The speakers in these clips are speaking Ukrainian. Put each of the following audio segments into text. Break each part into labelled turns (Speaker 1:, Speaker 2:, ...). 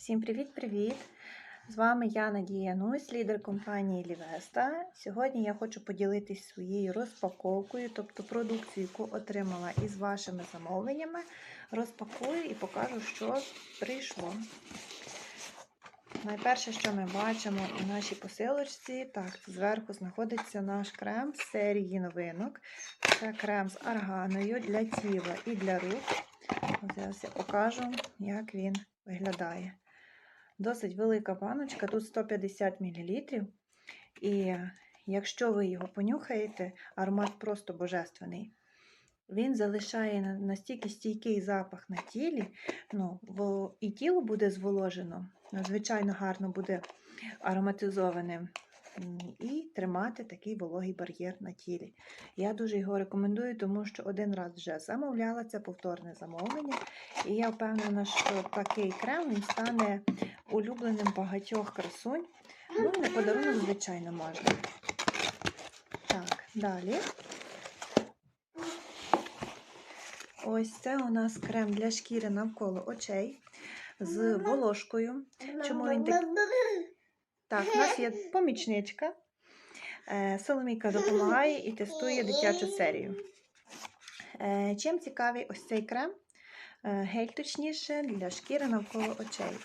Speaker 1: Всім привіт-привіт! З вами я Надія Нусь, лідер компанії Лівеста. Сьогодні я хочу поділитись своєю розпаковкою, тобто продукцією, яку отримала із вашими замовленнями. Розпакую і покажу, що прийшло. Найперше, що ми бачимо у нашій посилочці, так, зверху знаходиться наш крем з серії новинок. Це крем з арганою для тіла і для рук. Зараз я покажу, як він виглядає. Досить велика баночка, тут 150 мл. І якщо ви його понюхаєте, аромат просто божественний. Він залишає настільки стійкий запах на тілі, ну, і тіло буде зволожено, надзвичайно гарно буде ароматизоване. І тримати такий вологий бар'єр на тілі. Я дуже його рекомендую, тому що один раз вже замовляла це повторне замовлення. І я впевнена, що такий крем він стане улюбленим багатьох красунь. Ну, на подарунок, звичайно, можна. Так, далі. Ось це у нас крем для шкіри навколо очей з волошкою. Чому він так? Так, у нас є помічничка. Е, Соломійка допомагає і тестує дитячу серію. Е, Чим цікавий ось цей крем? Е, Гель точніше для шкіри навколо очей.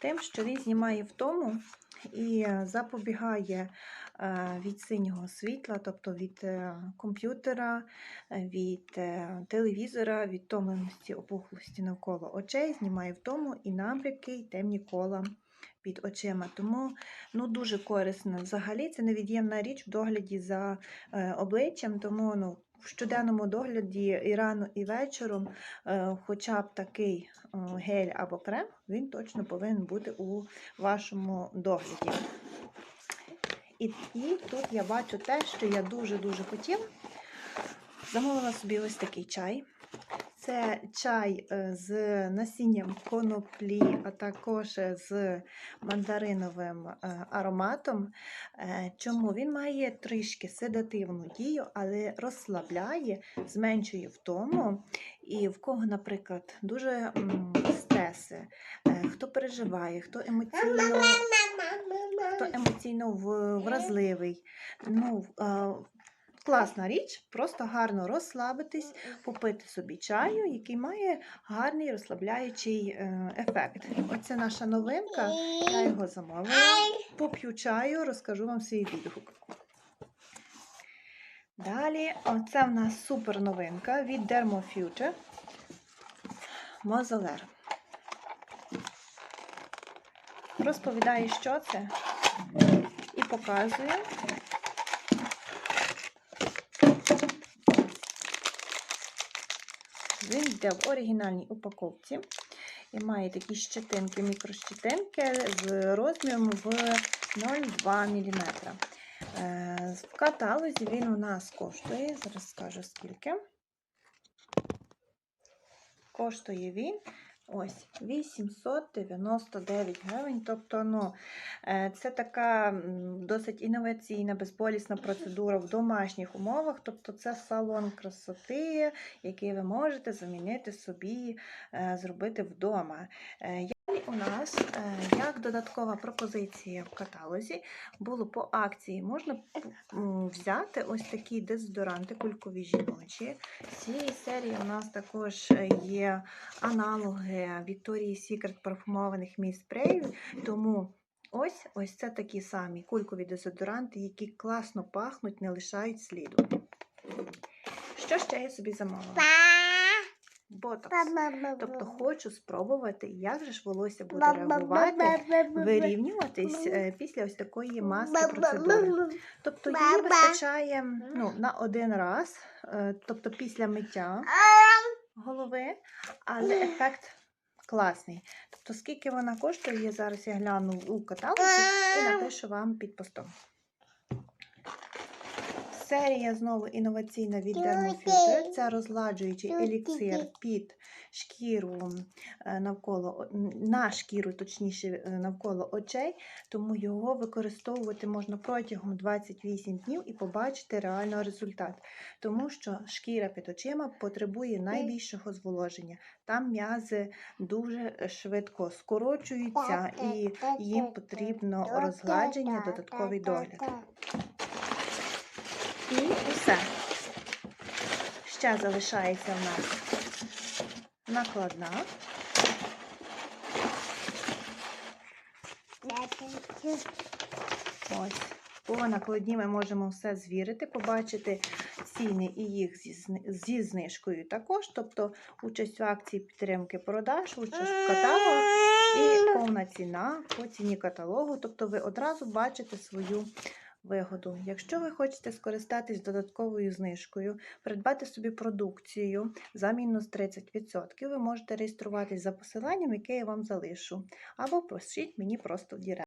Speaker 1: Тим, що він знімає втому і запобігає е, від синього світла, тобто від е, комп'ютера, від е, телевізора, від томленості опухлості навколо очей, знімає втому і набряки, і темні кола під очима. Тому ну, дуже корисно. Взагалі це невід'ємна річ в догляді за обличчям, тому ну, в щоденному догляді і рано, і вечором, е, хоча б такий е, гель або крем, він точно повинен бути у вашому догляді. І, і тут я бачу те, що я дуже-дуже хотіла. Замовила собі ось такий чай. Це чай е, з насінням коноплі, а також з мандариновим е, ароматом. Е, Чому він має трішки седативну дію, але розслабляє, зменшує втому. І в кого, наприклад, дуже стреси, е, хто переживає, хто емоційно, хто емоційно вразливий. Ну, е, класна річ, просто гарно розслабитись, попити собі чаю, який має гарний розслабляючий е, ефект. Оце наша новинка. Я його замовила. Поп'ю чаю, розкажу вам свій відгук. Далі, оце в нас супер новинка від Dermo Future. Мозолер. Розповідаю, що це, і показую. Він йде в оригінальній упаковці і має такі щетинки, мікрощетинки з розміром в 0,2 мм. Е, В каталозі він у нас коштує, зараз скажу скільки. Коштує він ось 899 гривень. Тобто, ну, е, це така досить інноваційна, безболісна процедура в домашніх умовах. Тобто, це салон красоти, який ви можете замінити собі, е, зробити вдома. Е, у нас, як додаткова пропозиція в каталозі, було по акції. Можна взяти ось такі дезодоранти кулькові жіночі. З цієї серії у нас також є аналоги Victoria's Secret парфумованих мій спреїв. Тому ось ось це такі самі кулькові дезодоранти, які класно пахнуть, не лишають сліду. Що ще я собі замовила? Ботокс. Тобто хочу спробувати, як же ж волосся буде реагувати, вирівнюватись е, після ось такої маски процедури. Тобто її вистачає ну, на один раз, е, тобто після миття голови, але ефект класний. Тобто, скільки вона коштує, зараз я гляну у каталозі і напишу вам під постом. Серія знову інноваційна від Dermofilter. Це розладжуючий еліксир під шкіру е, навколо на шкіру, точніше е, навколо очей, тому його використовувати можна протягом 28 днів і побачити реально результат. Тому що шкіра під очима потребує найбільшого зволоження. Там м'язи дуже швидко скорочуються і їм потрібно розгладження, додатковий догляд. І усе. Ще залишається в нас накладна. Ось. По накладні ми можемо все звірити, побачити ціни і їх зі знижкою також, тобто участь в акції підтримки продаж, участь в каталогах і повна ціна по ціні каталогу. Тобто ви одразу бачите свою вигоду. Якщо ви хочете скористатись додатковою знижкою, придбати собі продукцію за мінус 30%, ви можете реєструватись за посиланням, яке я вам залишу, або пишіть мені просто в Дірект.